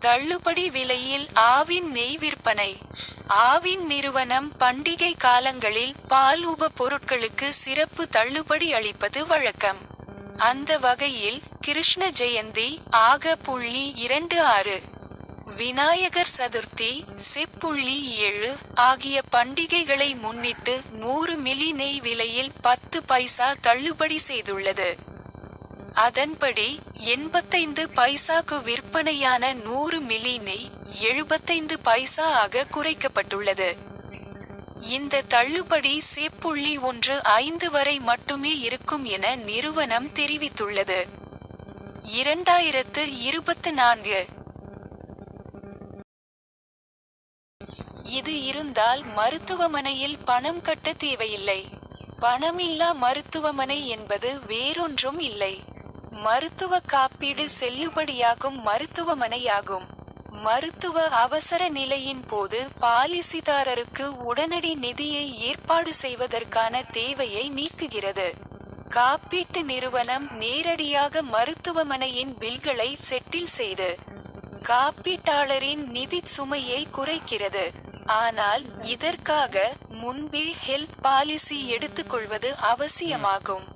தள்ளுபடி விலையில் ஆவின் நெய் விற்பனை. ஆவின் நிறுவனம் பண்டிகை காலங்களில் பால் உப பொருட்களுக்கு சிறப்பு தள்ளுபடி அளிப்பது வழக்கம். அந்த வகையில் கிருஷ்ண ஜெயந்தி ஆக புள்ளி இரண்டு ஆறு. விநாயகர் சதுர்த்தி செப்புள்ளி ஏழு ஆகிய பண்டிகைகளை முன்னிட்டு நூறு மில்லி நெய் விலையில் பத்து பைசா தள்ளுபடி செய்துள்ளது. அதன்படி எண்பத்தைந்து பைசாக்கு விற்பனையான நூறு மில்லி நெய் எழுபத்தைந்து பைசா ஆக குறைக்கப்பட்டுள்ளது. இந்த தள்ளுபடி சேப்புள்ளி ஒன்று ஐந்து வரை மட்டுமே இருக்கும் என நிறுவனம் தெரிவித்துள்ளது. இரண்டாயிரத்து இருபத்து நான்கு. இது இருந்தால் மருத்துவமனையில் பணம் கட்ட தேவையில்லை. பணமில்லா மருத்துவமனை என்பது வேறொன்றும் இல்லை. மருத்துவ காப்பீடு செல்லுபடியாகும் மருத்துவமனையாகும். மருத்துவ அவசர நிலையின் போது பாலிசிதாரருக்கு உடனடி நிதியை ஏற்பாடு செய்வதற்கான தேவையை நீக்குகிறது. காப்பீட்டு நிறுவனம் நேரடியாக மருத்துவமனையின் பில்களை செட்டில் செய்து காப்பீட்டாளரின் நிதி சுமையை குறைக்கிறது. ஆனால் இதற்காக முன்பே ஹெல்த் பாலிசி எடுத்துக்கொள்வது அவசியமாகும்.